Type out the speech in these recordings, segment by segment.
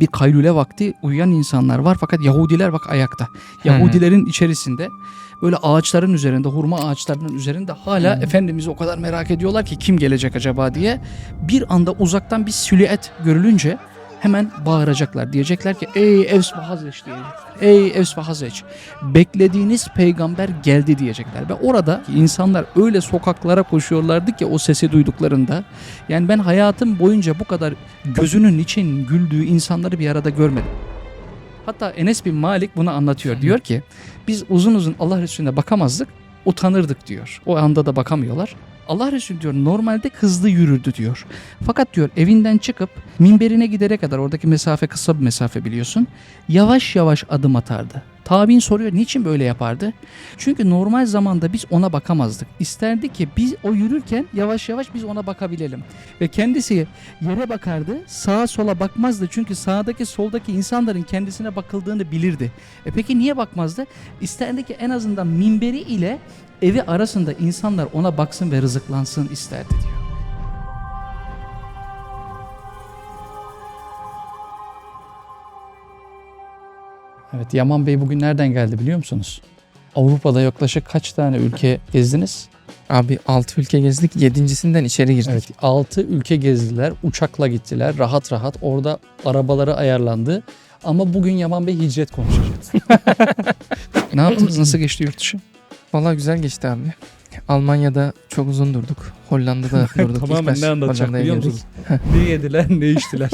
bir kaylule vakti uyuyan insanlar var fakat Yahudiler bak ayakta. Yahudilerin içerisinde böyle ağaçların üzerinde, hurma ağaçlarının üzerinde hala Hı. Efendimiz'i o kadar merak ediyorlar ki kim gelecek acaba diye. Bir anda uzaktan bir silüet görülünce hemen bağıracaklar. Diyecekler ki ey Evs ve Hazreç diyecekler. Ey Evs ve Hazreç beklediğiniz peygamber geldi diyecekler. Ve orada insanlar öyle sokaklara koşuyorlardı ki o sesi duyduklarında. Yani ben hayatım boyunca bu kadar gözünün için güldüğü insanları bir arada görmedim. Hatta Enes bin Malik bunu anlatıyor. Diyor ki biz uzun uzun Allah Resulüne bakamazdık, utanırdık diyor. O anda da bakamıyorlar. Allah Resulü diyor normalde hızlı yürürdü diyor. Fakat diyor evinden çıkıp minberine gidere kadar oradaki mesafe kısa bir mesafe biliyorsun. Yavaş yavaş adım atardı. Tabi'in soruyor niçin böyle yapardı? Çünkü normal zamanda biz ona bakamazdık. İsterdi ki biz o yürürken yavaş yavaş biz ona bakabilelim. Ve kendisi yere bakardı, sağa sola bakmazdı. Çünkü sağdaki soldaki insanların kendisine bakıldığını bilirdi. E peki niye bakmazdı? İsterdi ki en azından minberi ile evi arasında insanlar ona baksın ve rızıklansın isterdi diyor. Evet Yaman Bey bugün nereden geldi biliyor musunuz? Avrupa'da yaklaşık kaç tane ülke gezdiniz? Abi 6 ülke gezdik. Yedincisinden içeri girdik. Evet 6 ülke gezdiler. Uçakla gittiler rahat rahat. Orada arabaları ayarlandı. Ama bugün Yaman Bey hicret konuşacak. ne yaptınız? Nasıl geçti yurt dışı? Valla güzel geçti abi. Almanya'da çok uzun durduk. Hollanda'da durduk. Tamamen ne anlatacak biliyor musunuz? ne yediler ne içtiler.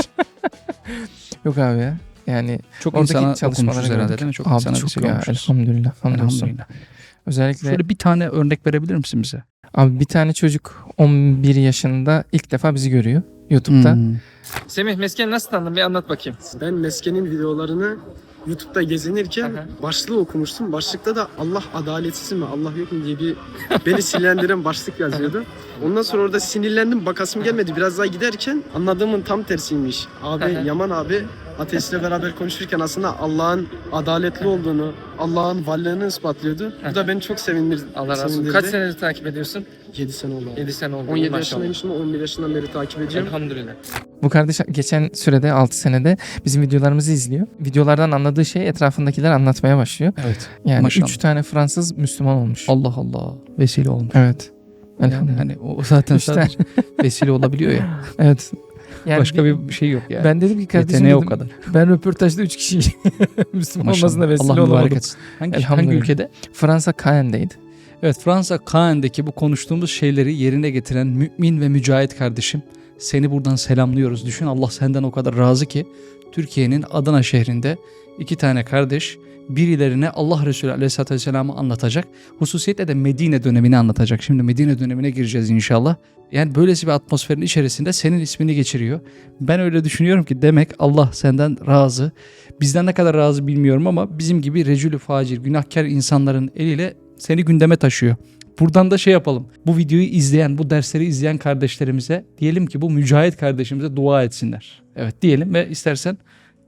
Yok abi ya. Yani Çok insana çalışmalara herhalde değil mi? Çok abi insana çok vesile ya. olmuşuz. Elhamdülillah. Elhamdülillah. Özellikle Şöyle bir tane örnek verebilir misin bize? abi bir tane çocuk 11 yaşında ilk defa bizi görüyor YouTube'da. Hmm. Semih Mesken'i nasıl tanıdın bir anlat bakayım. Ben Mesken'in videolarını YouTube'da gezinirken Aha. başlığı okumuştum. Başlıkta da Allah adaletsiz mi, Allah yok mu diye bir beni sinirlendiren başlık yazıyordu. Ondan sonra orada sinirlendim, bakasım gelmedi. Biraz daha giderken anladığımın tam tersiymiş. Abi, Aha. Yaman abi Ateş'le beraber konuşurken aslında Allah'ın adaletli olduğunu, Allah'ın varlığını ispatlıyordu. Bu da beni çok sevindirdi. Allah razı olsun. Kaç senedir takip ediyorsun? 7 sene oldu. 7 sene oldu. 17 maşallah. yaşındaymışım, 11 yaşından beri takip ediyorum. Elhamdülillah. Bu kardeş geçen sürede 6 senede bizim videolarımızı izliyor. Videolardan anladığı şeyi etrafındakiler anlatmaya başlıyor. Evet. Yani Maşallah. 3 tane Fransız Müslüman olmuş. Allah Allah. Vesile olmuş. Evet. Yani hani o zaten sadece vesile olabiliyor ya. Evet. Yani Başka bir şey yok yani. ben dedim ki kardeşim Yeteneği o dedim, kadar. ben röportajda 3 kişi Müslüman Maşallah. olmasına vesile Allah olamadım. etsin. Hangi, hangi ülkede? Fransa Caen'deydi. Evet Fransa Caen'deki bu konuştuğumuz şeyleri yerine getiren mümin ve mücahit kardeşim seni buradan selamlıyoruz. Düşün Allah senden o kadar razı ki Türkiye'nin Adana şehrinde iki tane kardeş birilerine Allah Resulü Aleyhisselatü Vesselam'ı anlatacak. Hususiyetle de Medine dönemini anlatacak. Şimdi Medine dönemine gireceğiz inşallah. Yani böylesi bir atmosferin içerisinde senin ismini geçiriyor. Ben öyle düşünüyorum ki demek Allah senden razı. Bizden ne kadar razı bilmiyorum ama bizim gibi recülü facir, günahkar insanların eliyle seni gündeme taşıyor. Buradan da şey yapalım. Bu videoyu izleyen, bu dersleri izleyen kardeşlerimize diyelim ki bu mücahit kardeşimize dua etsinler. Evet diyelim ve istersen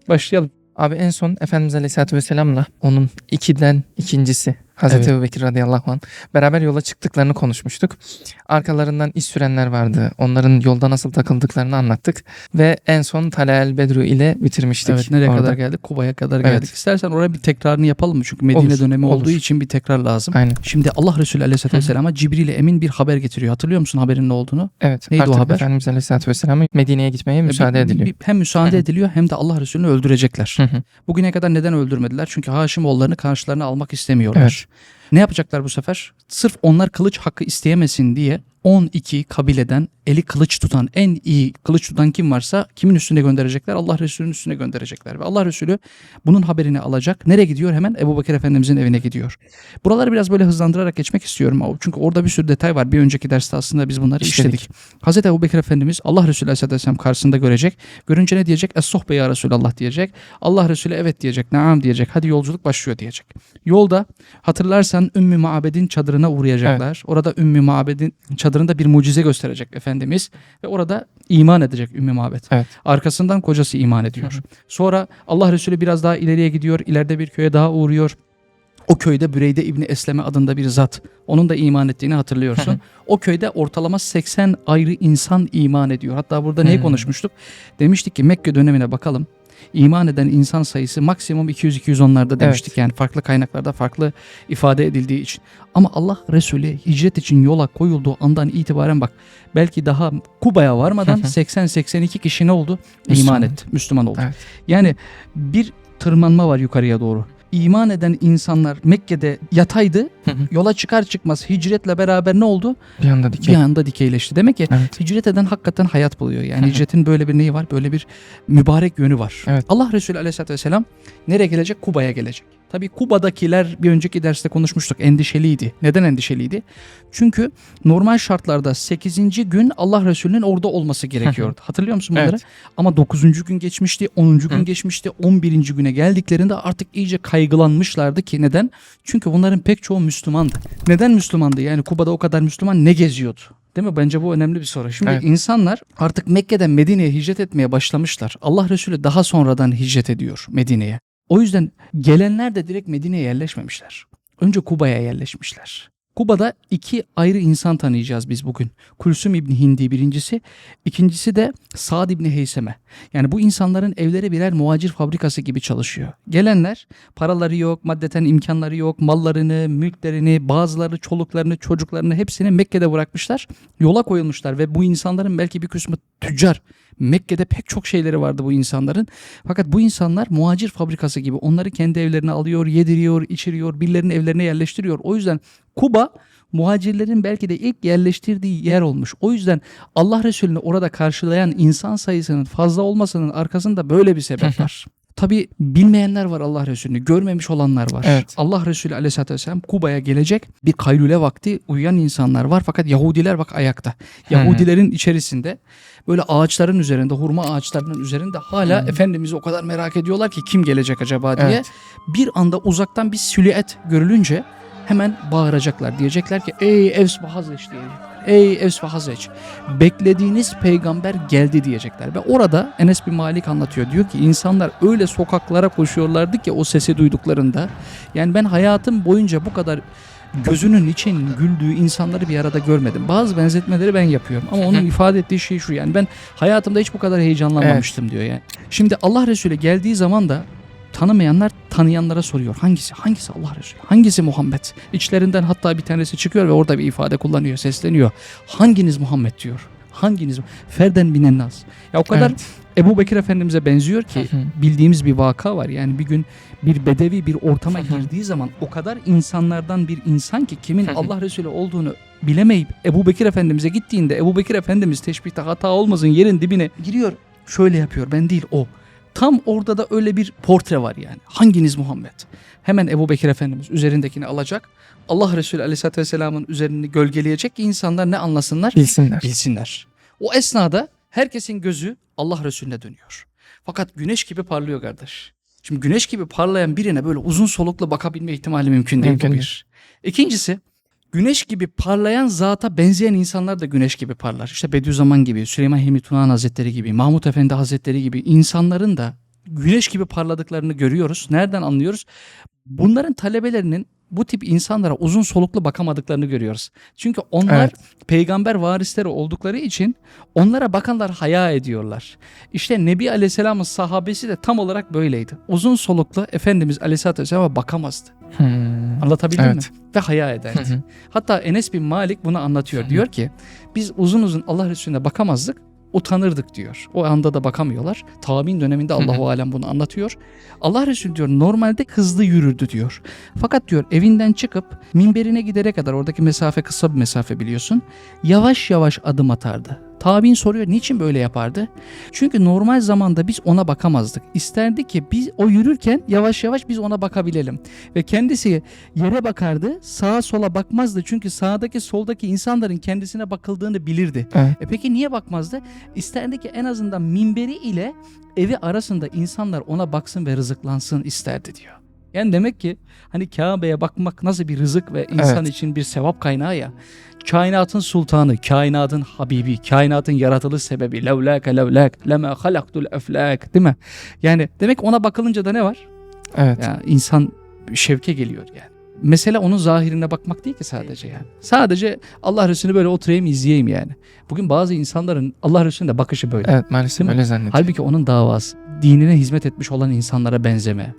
başlayalım. Abi en son Efendimiz Aleyhisselatü Vesselam'la onun ikiden ikincisi Hazreti Evet. Ebu Bekir radıyallahu anh beraber yola çıktıklarını konuşmuştuk. Arkalarından iş sürenler vardı. Onların yolda nasıl takıldıklarını anlattık. Ve en son Talal Bedru ile bitirmiştik. Evet nereye orada. kadar geldik? Kuba'ya kadar Evet. geldik. İstersen oraya bir tekrarını yapalım mı? Çünkü Medine Olur, dönemi olur. olduğu için bir tekrar lazım. Aynen. Şimdi Allah Resulü hı. Vesselam'a Cibril Emin bir haber getiriyor. Hatırlıyor musun haberin ne olduğunu? Evet. Neydi o artık haber? Efendimiz Aleyhisselatü Vesselam'a Medine'ye gitmeye müsaade Bir- ediliyor. bir- hem müsaade Hı ediliyor hem de Allah Resulü'nü öldürecekler. Hı. Bugüne kadar neden öldürmediler? Çünkü Haşimoğullarını karşılarına almak istemiyorlar. Evet. Ne yapacaklar bu sefer? Sırf onlar kılıç hakkı isteyemesin diye 12 kabileden eli kılıç tutan en iyi kılıç tutan kim varsa kimin üstüne gönderecekler? Allah Resulü'nün üstüne gönderecekler. Ve Allah Resulü bunun haberini alacak. Nereye gidiyor? Hemen Ebu Bekir Efendimizin evine gidiyor. Buraları biraz böyle hızlandırarak geçmek istiyorum. Çünkü orada bir sürü detay var. Bir önceki derste aslında biz bunları İşledik. işledik. Hazreti Ebu Bekir Efendimiz Allah Resulü Aleyhisselatü Vesselam karşısında görecek. Görünce ne diyecek? Es-sohbe ya Resulallah diyecek. Allah Resulü evet diyecek. Naam diyecek. Hadi yolculuk başlıyor diyecek. Yolda hatırlarsan Ümmü Mabed'in çadırına uğrayacaklar. Orada Ümmü Mabed'in çadırında bir mucize gösterecek Efendimiz. Ve orada iman edecek Ümmü Mabed. Evet. Arkasından kocası iman ediyor. Hı hı. Sonra Allah Resulü biraz daha ileriye gidiyor. İleride bir köye daha uğruyor. O köyde Büreyde İbni Esleme adında bir zat. Onun da iman ettiğini hatırlıyorsun. O köyde ortalama 80 ayrı insan iman ediyor. Hatta burada neyi konuşmuştuk? Demiştik ki Mekke dönemine bakalım. İman eden insan sayısı maksimum 200-210'larda demiştik. Yani farklı kaynaklarda farklı ifade edildiği için. Ama Allah Resulü hicret için yola koyulduğu andan itibaren bak belki daha Kuba'ya varmadan 80-82 kişi ne oldu? Müslüman. İman etti, Müslüman oldu. Evet. Yani bir tırmanma var yukarıya doğru. İman eden insanlar Mekke'de yataydı. Hı hı. Yola çıkar çıkmaz hicretle beraber ne oldu? Bir anda dikey. Bir anda dikeyleşti. Demek ki Evet. hicret eden hakikaten hayat buluyor. Hı Yani hı. hicretin böyle bir neyi var? Böyle bir mübarek yönü var. Evet. Allah Resulü Aleyhisselatü Vesselam nereye gelecek? Kuba'ya gelecek. Tabii Kuba'dakiler bir önceki derste konuşmuştuk. Endişeliydi. Neden endişeliydi? Çünkü normal şartlarda 8. gün Allah Resulü'nün orada olması gerekiyordu. Hatırlıyor musun bunları? Evet. Ama 9. gün geçmişti, 10. gün Hı. geçmişti, 11. güne geldiklerinde artık iyice kaygılanmışlardı ki neden? Çünkü bunların pek çoğu Müslümandı. Neden Müslümandı? Yani Kuba'da o kadar Müslüman ne geziyordu? Değil mi? Bence bu önemli bir soru. Şimdi Evet. insanlar artık Mekke'den Medine'ye hicret etmeye başlamışlar. Allah Resulü daha sonradan hicret ediyor Medine'ye. O yüzden gelenler de direkt Medine'ye yerleşmemişler. Önce Kuba'ya yerleşmişler. Kuba'da iki ayrı insan tanıyacağız biz bugün. Kulsum İbni Hindi birincisi, ikincisi de Sa'd İbni Heyseme. Yani bu insanların evleri birer muhacir fabrikası gibi çalışıyor. Gelenler paraları yok, maddeten imkanları yok, mallarını, mülklerini, bazıları çoluklarını, çocuklarını hepsini Mekke'de bırakmışlar. Yola koyulmuşlar ve bu insanların belki bir kısmı tüccar. Mekke'de pek çok şeyleri vardı bu insanların. Fakat bu insanlar muhacir fabrikası gibi onları kendi evlerine alıyor, yediriyor, içiriyor, birilerinin evlerine yerleştiriyor. O yüzden Kuba muhacirlerin belki de ilk yerleştirdiği yer olmuş. O yüzden Allah Resulü'nü orada karşılayan insan sayısının fazla olmasının arkasında böyle bir sebep var. Tabi bilmeyenler var Allah Resulü'nü, görmemiş olanlar var. Evet. Allah Resulü Aleyhisselatü Vesselam Kuba'ya gelecek bir kaylule vakti uyuyan insanlar var fakat Yahudiler bak ayakta. Yahudilerin içerisinde böyle ağaçların üzerinde, hurma ağaçlarının üzerinde hala Hı. Efendimiz'i o kadar merak ediyorlar ki kim gelecek acaba diye. Evet. Bir anda uzaktan bir silüet görülünce hemen bağıracaklar. Diyecekler ki ey Evs Hazreç diyecekler. Ey Evs ve Hazreç beklediğiniz peygamber geldi diyecekler. Ve orada Enes bin Malik anlatıyor. Diyor ki insanlar öyle sokaklara koşuyorlardı ki o sesi duyduklarında. Yani ben hayatım boyunca bu kadar gözünün için güldüğü insanları bir arada görmedim. Bazı benzetmeleri ben yapıyorum ama onun ifade ettiği şey şu yani ben hayatımda hiç bu kadar heyecanlanmamıştım diyor yani. Şimdi Allah Resulü geldiği zaman da tanımayanlar tanıyanlara soruyor. Hangisi? Hangisi Allah Resulü? Hangisi Muhammed? İçlerinden hatta bir tanesi çıkıyor ve orada bir ifade kullanıyor, sesleniyor. Hanginiz Muhammed diyor. Hanginiz? Ferden binen nas. Ya o kadar Evet. Ebu Bekir Efendimiz'e benziyor ki bildiğimiz bir vaka var. Yani bir gün bir bedevi bir ortama girdiği zaman o kadar insanlardan bir insan ki kimin. Allah Resulü olduğunu bilemeyip Ebu Bekir Efendimiz'e gittiğinde Ebu Bekir Efendimiz teşbihte hata olmasın yerin dibine giriyor. Şöyle yapıyor ben değil o. Tam orada da öyle bir portre var yani. Hanginiz Muhammed? Hemen Ebu Bekir Efendimiz üzerindekini alacak. Allah Resulü Aleyhisselatü Vesselam'ın üzerini gölgeleyecek ki insanlar ne anlasınlar? Bilsinler. bilsinler. O esnada herkesin gözü Allah Resulüne dönüyor. Fakat güneş gibi parlıyor kardeş. Şimdi güneş gibi parlayan birine böyle uzun soluklu bakabilme ihtimali mümkün değil. Mümkün bir. İkincisi güneş gibi parlayan zata benzeyen insanlar da güneş gibi parlar. İşte Bediüzzaman gibi, Süleyman Hilmi Tunahan Hazretleri gibi, Mahmut Efendi Hazretleri gibi insanların da güneş gibi parladıklarını görüyoruz. Nereden anlıyoruz? Bunların talebelerinin bu tip insanlara uzun soluklu bakamadıklarını görüyoruz. Çünkü onlar Evet. peygamber varisleri oldukları için onlara bakanlar haya ediyorlar. İşte Nebi Aleyhisselam'ın sahabesi de tam olarak böyleydi. Uzun soluklu Efendimiz Aleyhisselatü Vesselam'a bakamazdı. Hmm. Anlatabildim Evet. mi? Ve haya Hı ederdi. hı. Hatta Enes bin Malik bunu anlatıyor. Hı hı. Diyor ki biz uzun uzun Allah Resulüne bakamazdık. Utanırdık diyor. O anda da bakamıyorlar. Tabi'in döneminde Hı hı. Allahu alem bunu anlatıyor. Allah Resulü diyor normalde hızlı yürürdü diyor. Fakat diyor evinden çıkıp minberine gidere kadar oradaki mesafe kısa bir mesafe biliyorsun. Yavaş yavaş adım atardı. Tabi'in soruyor niçin böyle yapardı? Çünkü normal zamanda biz ona bakamazdık. İsterdi ki biz o yürürken yavaş yavaş biz ona bakabilelim. Ve kendisi yere bakardı, sağa sola bakmazdı. Çünkü sağdaki soldaki insanların kendisine bakıldığını bilirdi. Evet. E peki niye bakmazdı? İsterdi ki en azından minberi ile evi arasında insanlar ona baksın ve rızıklansın isterdi diyor. Yani demek ki hani Kabe'ye bakmak nasıl bir rızık ve insan Evet. için bir sevap kaynağı ya. Kainatın sultanı, kainatın habibi, kainatın yaratılış sebebi. Levlâke levlâk, lema halaktul eflâk. Değil mi? Yani demek ona bakılınca da ne var? Evet. Ya insan şevke geliyor yani. Mesele onun zahirine bakmak değil ki sadece yani. Sadece Allah Resulü'nü böyle oturayım izleyeyim yani. Bugün bazı insanların Allah Resulü'ne bakışı böyle. Evet maalesef öyle zannediyorum. Halbuki onun davası. dinine hizmet etmiş olan insanlara benzeme.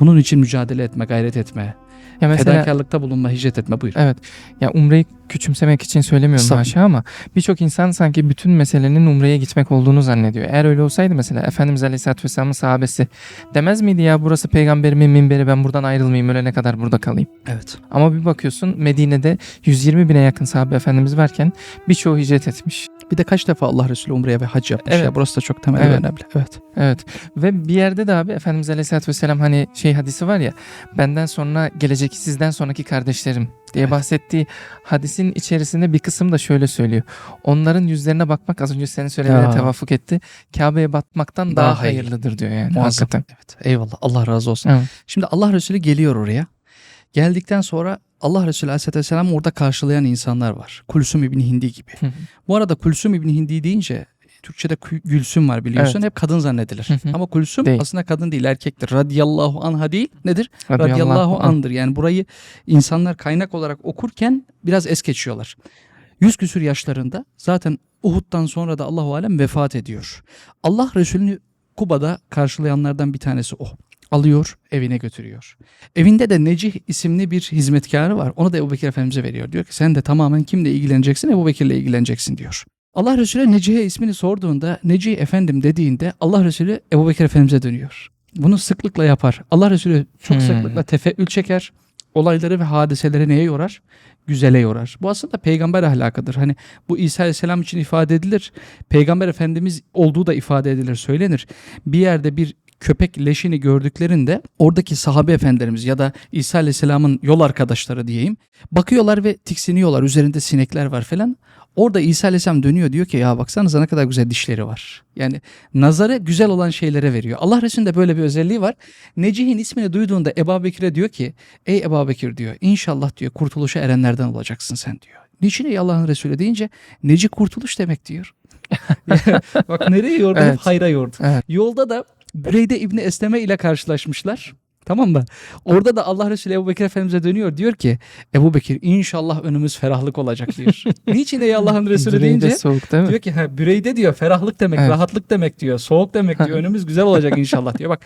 Bunun için mücadele etme, gayret etme. Ya mesela fedakarlıkta bulunma, hicret etme. Buyur. Evet. Ya umreyi küçümsemek için söylemiyorum Estağfurullah. haşa ama birçok insan sanki bütün meselenin umreye gitmek olduğunu zannediyor. Eğer öyle olsaydı mesela Efendimiz Aleyhisselatü Vesselam'ın sahabesi demez miydi ya burası peygamberimin minberi ben buradan ayrılmayayım ölene kadar burada kalayım. Evet. Ama bir bakıyorsun Medine'de 120 bine yakın sahabe Efendimiz varken birçoğu hicret etmiş. Bir de kaç defa Allah Resulü umreye ve hac yapmış Evet. ya. Burası da çok temel ve Evet. önemli. Evet. Evet ve bir yerde de abi Efendimiz Aleyhisselatü Vesselam hani şey hadisi var ya benden sonra gelecek sizden sonraki kardeşlerim diye Evet. bahsettiği hadisin içerisinde bir kısım da şöyle söylüyor. Onların yüzlerine bakmak az önce senin söylemene tevafuk etti. Kabe'ye batmaktan daha, Daha hayırlı. hayırlıdır diyor yani. Muazzam. Hakikaten. Evet. Eyvallah. Allah razı olsun. Evet. Şimdi Allah Resulü geliyor oraya. Geldikten sonra Allah Resulü Aleyhisselatü Vesselam orada karşılayan insanlar var. Kulsum İbni Hindi gibi. Hı hı. Bu arada Kulsum İbni Hindi deyince Türkçe'de Gülsüm var biliyorsun. Evet. Hep kadın zannedilir. Hı hı. Ama Kulsum Değil. aslında kadın değil erkektir. Radiyallahu anha değil. Nedir? Radiyallahu andır. Yani burayı insanlar kaynak olarak okurken biraz es geçiyorlar. Yüz küsür yaşlarında zaten Uhud'dan sonra da Allahu Alem vefat ediyor. Allah Resulü'nü Kuba'da karşılayanlardan bir tanesi o. Alıyor evine götürüyor. Evinde de Necih isimli bir hizmetkarı var. Onu da Ebu Bekir Efendimiz'e veriyor. Diyor ki sen de tamamen kimle ilgileneceksin? Ebu Bekir'le ilgileneceksin diyor. Allah Resulü Necih'e ismini sorduğunda Necih efendim dediğinde Allah Resulü Ebu Bekir Efendimiz'e dönüyor. Bunu sıklıkla yapar. Allah Resulü çok Hmm. sıklıkla tefeül çeker. Olayları ve hadiseleri neye yorar? Güzele yorar. Bu aslında peygamber ahlakıdır. Hani bu İsa Aleyhisselam için ifade edilir. Peygamber Efendimiz olduğu da ifade edilir, söylenir. Bir yerde bir köpek leşini gördüklerinde oradaki sahabe efendilerimiz ya da İsa Aleyhisselam'ın yol arkadaşları diyeyim bakıyorlar ve tiksiniyorlar. Üzerinde sinekler var falan. Orada İsa Aleyhisselam dönüyor diyor ki ya baksanıza ne kadar güzel dişleri var. Yani nazarı güzel olan şeylere veriyor. Allah Resulü'nde böyle bir özelliği var. Necih'in ismini duyduğunda Ebu Bekir'e diyor ki ey Ebu Bekir diyor inşallah diyor kurtuluşa erenlerden olacaksın sen diyor. Niçin ey Allah'ın Resulü deyince Necih kurtuluş demek diyor. Bak nereye yordu? Hep Evet. hayra yordu. Evet. Yolda da Büreyde İbni Esleme ile karşılaşmışlar. Tamam mı? Orada da Allah Resulü Ebu Bekir Efendimiz'e dönüyor. Diyor ki Ebu Bekir inşallah önümüz ferahlık olacak diyor. Niçin ey Allah'ın Resulü Yüreği de deyince soğuk değil mi? diyor ki ha, büreyde diyor ferahlık demek, Evet. rahatlık demek diyor, soğuk demek diyor. Önümüz güzel olacak inşallah diyor. Bak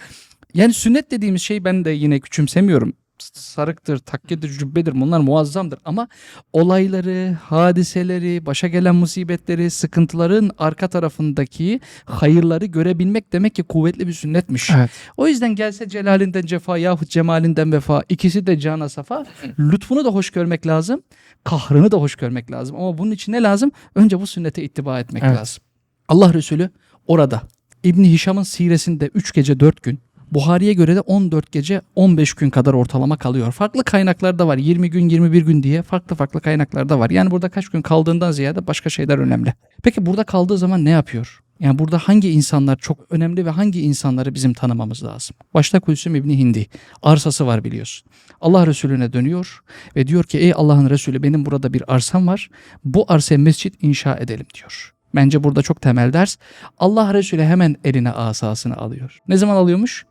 yani sünnet dediğimiz şey ben de yine küçümsemiyorum. Sarıktır, takkedir, cübbedir bunlar muazzamdır ama olayları, hadiseleri, başa gelen musibetleri, sıkıntıların arka tarafındaki hayırları görebilmek demek ki kuvvetli bir sünnetmiş. Evet. O yüzden gelse celalinden cefa yahut cemalinden vefa ikisi de cana safa. Lütfunu da hoş görmek lazım. Kahrını da hoş görmek lazım. Ama bunun için ne lazım? Önce bu sünnete ittiba etmek Evet. lazım. Allah Resulü orada İbni Hişam'ın siresinde 3 gece 4 gün Buhari'ye göre de 14 gece 15 gün kadar ortalama kalıyor. Farklı kaynaklarda var. 20 gün 21 gün diye farklı farklı kaynaklarda var. Yani burada kaç gün kaldığından ziyade başka şeyler önemli. Peki burada kaldığı zaman ne yapıyor? Yani burada hangi insanlar çok önemli ve hangi insanları bizim tanımamız lazım? Başta Kulsum İbni Hindi. Arsası var biliyorsun. Allah Resulüne dönüyor ve diyor ki ey Allah'ın Resulü benim burada bir arsam var. Bu arsaya mescit inşa edelim diyor. Bence burada çok temel ders. Allah Resulü hemen eline asasını alıyor. Ne zaman alıyormuş?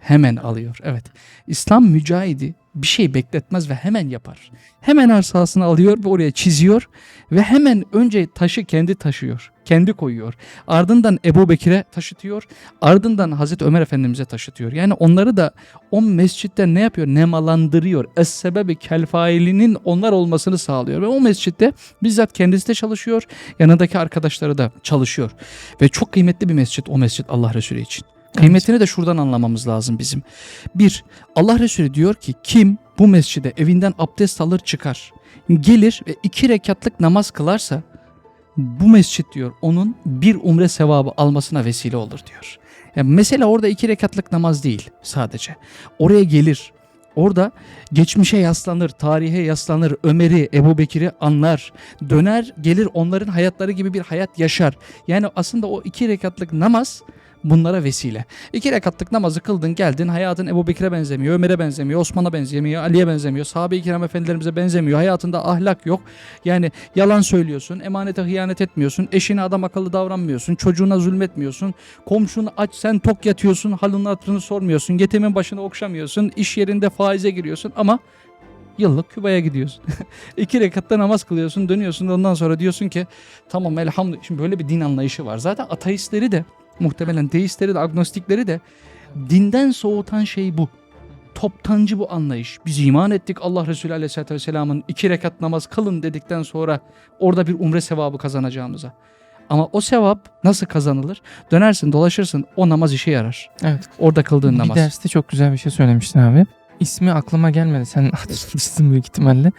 Hemen alıyor. Evet. İslam mücahidi bir şey bekletmez ve hemen yapar. Hemen arsasını alıyor ve oraya çiziyor ve hemen önce taşı kendi taşıyor. Kendi koyuyor. Ardından Ebu Bekir'e taşıtıyor. Ardından Hazreti Ömer Efendimiz'e taşıtıyor. Yani onları da o mescitte ne yapıyor? Nemalandırıyor. Es-sebebi kel failinin onlar olmasını sağlıyor. Ve o mescitte bizzat kendisi de çalışıyor. Yanındaki arkadaşları da çalışıyor. Ve çok kıymetli bir mescit o mescit Allah Resulü için. Kıymetini de şuradan anlamamız lazım bizim. Bir, Allah Resulü diyor ki kim bu mescide evinden abdest alır çıkar, gelir ve iki rekatlık namaz kılarsa bu mescit diyor onun bir umre sevabı almasına vesile olur diyor. Yani mesela orada iki rekatlık namaz değil sadece. Oraya gelir, orada geçmişe yaslanır, tarihe yaslanır, Ömer'i, Ebu Bekir'i anlar, döner gelir onların hayatları gibi bir hayat yaşar. Yani aslında o iki rekatlık namaz bunlara vesile. İki rekatlık namazı kıldın geldin hayatın Ebu Bekir'e benzemiyor, Ömer'e benzemiyor, Osman'a benzemiyor, Ali'ye benzemiyor, sahabe-i kiram efendilerimize benzemiyor. Hayatında ahlak yok. Yani yalan söylüyorsun, emanete hıyanet etmiyorsun, eşine adam akıllı davranmıyorsun, çocuğuna zulmetmiyorsun, komşunu aç sen tok yatıyorsun, halının hatırını sormuyorsun, yetimin başını okşamıyorsun, iş yerinde faize giriyorsun ama yıllık Küba'ya gidiyorsun. İki rekatta namaz kılıyorsun, dönüyorsun ondan sonra diyorsun ki tamam elhamdülillah. Şimdi böyle bir din anlayışı var. Zaten ateistleri de muhtemelen deistleri de agnostikleri de dinden soğutan şey bu. Toptancı bu anlayış. Biz iman ettik Allah Resulü Aleyhisselatü Vesselam'ın iki rekat namaz kılın dedikten sonra orada bir umre sevabı kazanacağımıza. Ama o sevap nasıl kazanılır? Dönersin dolaşırsın o namaz işe yarar. Evet. Orada kıldığın Bir namaz. derste çok güzel bir şey söylemiştin abi. İsmi aklıma gelmedi. Sen hatırlamışsın büyük ihtimalle.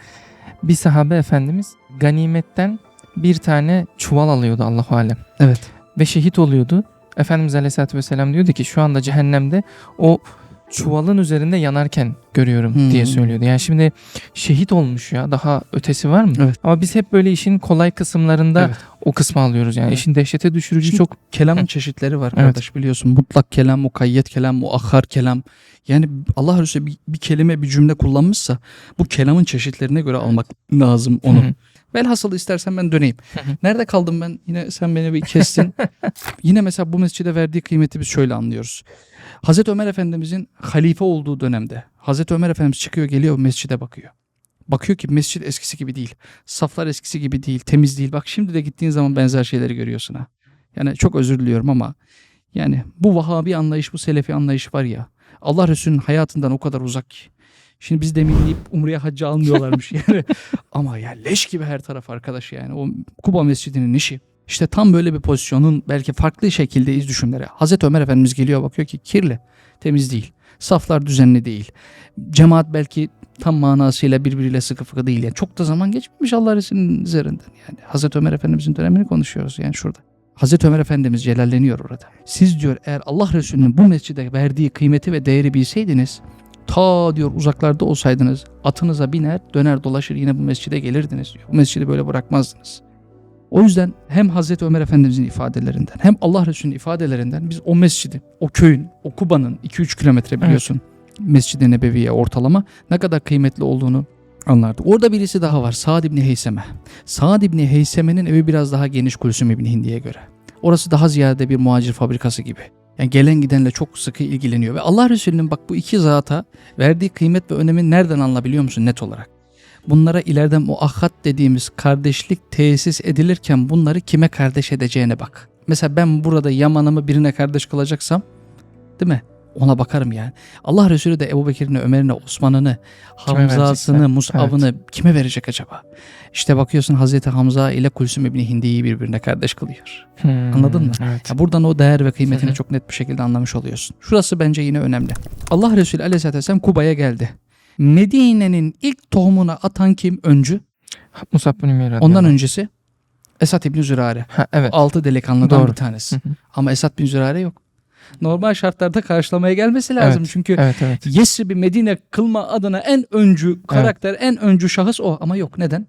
Bir sahabe efendimiz ganimetten bir tane çuval alıyordu Allahu alem. Evet. Ve şehit oluyordu. Efendimiz Aleyhisselatü Vesselam diyordu ki şu anda cehennemde o çuvalın üzerinde yanarken görüyorum Hmm. diye söylüyordu. Yani şimdi şehit olmuş ya daha ötesi var mı? Evet. Ama biz hep böyle işin kolay kısımlarında Evet. o kısmı alıyoruz yani. Evet. İşin dehşete düşürücü Şimdi çok kelamın çeşitleri var Evet. kardeş biliyorsun. Mutlak kelam, mukayyet kelam, muahhar kelam. Yani Allah Resulü bir, bir kelime bir cümle kullanmışsa bu kelamın çeşitlerine göre almak lazım onu. Hı hı. Velhasıl istersen ben döneyim. Hı hı. Nerede kaldım ben? Yine sen beni bir kestin. Yine mesela bu mescide verdiği kıymeti biz şöyle anlıyoruz. Hazreti Ömer Efendimizin halife olduğu dönemde Hazreti Ömer Efendimiz çıkıyor geliyor mescide bakıyor. Bakıyor ki mescid eskisi gibi değil. Saflar eskisi gibi değil. Temiz değil. Bak şimdi de gittiğin zaman benzer şeyleri görüyorsun ha. Yani çok özür diliyorum ama yani bu Vahabi anlayış, bu Selefi anlayış var ya. Allah Resulü'nün hayatından o kadar uzak ki. Şimdi biz demin deyip Umre'ye hacca almıyorlarmış yani. Ama ya leş gibi her taraf arkadaş yani. O Kuba Mescidi'nin işi. İşte tam böyle bir pozisyonun belki farklı şekilde iz düşümleri. Hazreti Ömer Efendimiz geliyor bakıyor ki kirli, temiz değil. Saflar düzenli değil. Cemaat belki tam manasıyla birbiriyle sıkı fıkı değil. Yani çok da zaman geçmemiş Allah Resulü'nün üzerinden. Yani Hazreti Ömer Efendimizin dönemini konuşuyoruz yani şurada. Hazreti Ömer Efendimiz celalleniyor orada. Siz diyor eğer Allah Resulü'nün bu mescide verdiği kıymeti ve değeri bilseydiniz ta diyor uzaklarda olsaydınız atınıza biner döner dolaşır yine bu mescide gelirdiniz diyor. Bu mescidi böyle bırakmazdınız. O yüzden hem Hazreti Ömer Efendimizin ifadelerinden hem Allah Resulü'nün ifadelerinden biz o mescidi, o köyün, o Kuba'nın 2-3 kilometre biliyorsun Mescid-i Nebevi'ye ortalama ne kadar kıymetli olduğunu anlardık. Orada birisi daha var Sa'd İbni Heyseme. Sa'd İbni Heyseme'nin evi biraz daha geniş Kulsum İbni Hindi'ye göre. Orası daha ziyade bir muhacir fabrikası gibi. Yani gelen gidenle çok sıkı ilgileniyor. Ve Allah Resulü'nün bak bu iki zata verdiği kıymet ve önemi nereden anlayabiliyor musun net olarak? Bunlara ileride muahhat dediğimiz kardeşlik tesis edilirken bunları kime kardeş edeceğine bak. Mesela ben burada Yaman'ımı birine kardeş kılacaksam değil mi? Ona bakarım yani. Allah Resulü de Ebu Bekir'ini, Ömer'ini, Osman'ını, Hamza'sını? Mus'ab'ını kime verecek acaba? İşte bakıyorsun Hazreti Hamza ile Kulsum İbni Hindi'yi birbirine kardeş kılıyor. Hmm, Anladın mı? Evet. Ya buradan o değer ve kıymetini Hı hı. çok net bir şekilde anlamış oluyorsun. Şurası bence yine önemli. Allah Resulü Aleyhisselatü Vesselam Kuba'ya geldi. Medine'nin ilk tohumuna atan kim? Öncü. Musab bin Ümeyr Ondan anh. öncesi Esat İbni Zürare. Ha, evet. Altı delikanlıdan Doğru. bir tanesi. Hı hı. Ama Esat bin Zürare yok. Normal şartlarda karşılamaya gelmesi lazım. Evet. Çünkü Evet evet. Yesrib'i Medine kılma adına en öncü karakter, en öncü şahıs o. Ama yok. Neden?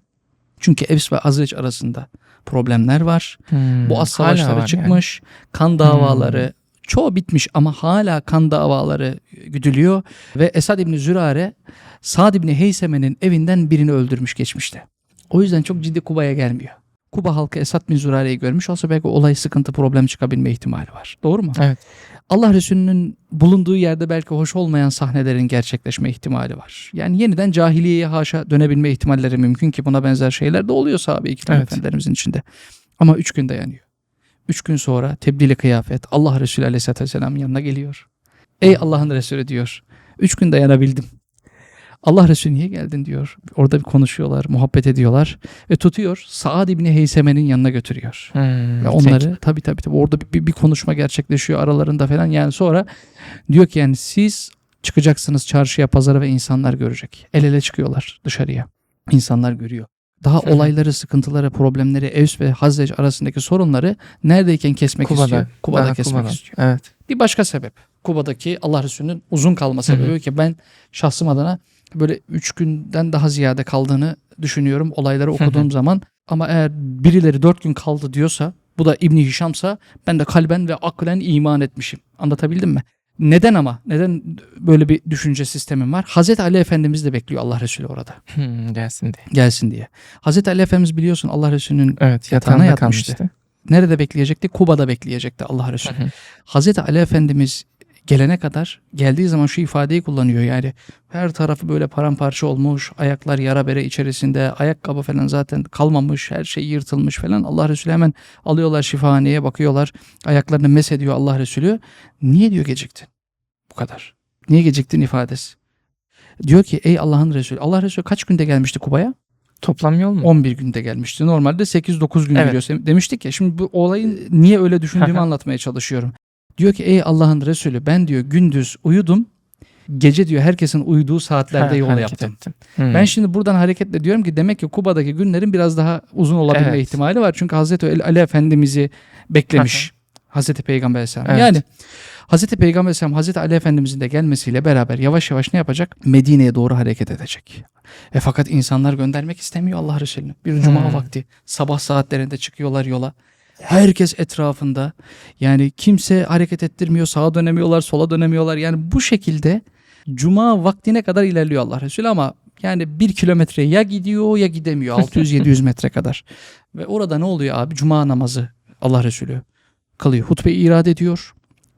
Çünkü Evs ve Hazreç arasında problemler var. Hmm, Bu as hala savaşları var yani. Hmm. çıkmış. Kan davaları çoğu bitmiş ama hala kan davaları güdülüyor. Ve Esad İbni Zürare Sa'd İbni Heyseme'nin evinden birini öldürmüş geçmişte. O yüzden çok ciddi Kuba'ya gelmiyor. Kuba halkı Esad bin Zürare'yi görmüş olsa belki olay sıkıntı problem çıkabilme ihtimali var. Doğru mu? Evet. Allah Resulü'nün bulunduğu yerde belki hoş olmayan sahnelerin gerçekleşme ihtimali var. Yani yeniden cahiliyeye haşa dönebilme ihtimalleri mümkün ki buna benzer şeyler de oluyor sahabe-i kiram Evet. efendilerimizin içinde. Ama üç gün dayanıyor. Üç gün sonra tebdili kıyafet Allah Resulü Aleyhisselatü Vesselam'ın yanına geliyor. Ey Allah'ın Resulü diyor. Üç gün dayanabildim. Allah Resulü niye geldin diyor. Orada bir konuşuyorlar, muhabbet ediyorlar ve tutuyor Saad İbni Heyseme'nin yanına götürüyor. Hmm, Ve tek. onları tabii tabii tabii orada bir, bir konuşma gerçekleşiyor aralarında falan. Yani sonra diyor ki yani siz çıkacaksınız çarşıya, pazara ve insanlar görecek. El ele çıkıyorlar dışarıya. İnsanlar görüyor. Daha Hı hı. olayları, sıkıntıları, problemleri, Evs ve Hazreç arasındaki sorunları neredeyken kesmek Kuba'da. istiyor. Kuba'da Daha kesmek Kuba'da. istiyor. Evet. Bir başka sebep. Kuba'daki Allah Resulü'nün uzun kalma sebebi ki ben şahsım adına böyle üç günden daha ziyade kaldığını düşünüyorum olayları okuduğum zaman. Ama eğer birileri dört gün kaldı diyorsa bu da İbni Hişam'sa ben de kalben ve aklen iman etmişim. Anlatabildim mi? Neden ama? Neden böyle bir düşünce sistemim var? Hazreti Ali Efendimiz de bekliyor Allah Resulü orada. Hmm, gelsin diye. Gelsin diye. Hazreti Ali Efendimiz biliyorsun Allah Resulü'nün Evet Yatağına yatmıştı. kalmıştı. nerede bekleyecekti? Kuba'da bekleyecekti Allah Resulü. Hı hı. Hazreti Ali Efendimiz gelene kadar geldiği zaman şu ifadeyi kullanıyor yani her tarafı böyle paramparça olmuş ayaklar yara bere içerisinde ayakkabı falan zaten kalmamış her şey yırtılmış falan Allah Resulü hemen alıyorlar şifahaneye bakıyorlar ayaklarını mes ediyor Allah Resulü niye diyor geciktin kadar niye geciktin ifadesi diyor ki ey Allah'ın Resulü Allah Resulü kaç günde gelmişti Kuba'ya Toplam yol mu? 11 günde gelmişti. Normalde 8-9 gün Evet. geliyor. Demiştik ya şimdi bu olayın niye öyle düşündüğümü anlatmaya çalışıyorum. Diyor ki ey Allah'ın Resulü ben diyor gündüz uyudum. Gece diyor herkesin uyuduğu saatlerde Ha, yol yaptım. Hmm. Ben şimdi buradan hareketle diyorum ki demek ki Kuba'daki günlerin biraz daha uzun olabilme Evet. ihtimali var. Çünkü Hazreti Ali Efendimiz'i beklemiş. Hazreti Peygamber Aleyhisselam. Evet. Yani Hazreti Peygamber Aleyhisselam Hazreti Ali Efendimizin de gelmesiyle beraber yavaş yavaş ne yapacak? Medine'ye doğru hareket edecek. E fakat insanlar göndermek istemiyor Allah Resulü'nü. Bir cuma Hmm. vakti sabah saatlerinde çıkıyorlar yola. Herkes etrafında. Yani kimse hareket ettirmiyor. Sağa dönemiyorlar, sola dönemiyorlar. Yani bu şekilde cuma vaktine kadar ilerliyor Allah Resulü ama yani bir kilometre ya gidiyor ya gidemiyor 600-700 metre kadar. Ve orada ne oluyor abi? Cuma namazı Allah Resulü kılıyor. Hutbe irade ediyor.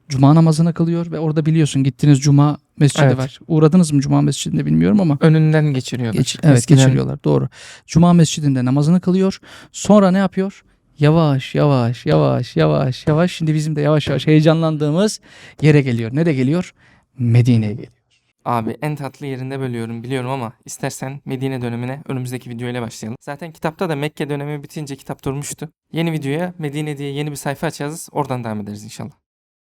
Cuma namazını kılıyor ve orada biliyorsun gittiğiniz cuma mescidi Evet. var. Uğradınız mı cuma mescidinde bilmiyorum ama önünden geçiriyorlar. Geç- evet Eskiden- geçiriyorlar doğru. Cuma mescidinde namazını kılıyor. Sonra ne yapıyor? Yavaş yavaş yavaş yavaş yavaş şimdi bizim de yavaş yavaş heyecanlandığımız yere geliyor. Nereye geliyor? Medine'ye geliyor. Abi en tatlı yerinde bölüyorum biliyorum ama istersen Medine dönemine önümüzdeki videoyla başlayalım. Zaten kitapta da Mekke dönemi bitince kitap durmuştu. Yeni videoya Medine diye yeni bir sayfa açacağız. Oradan devam ederiz inşallah.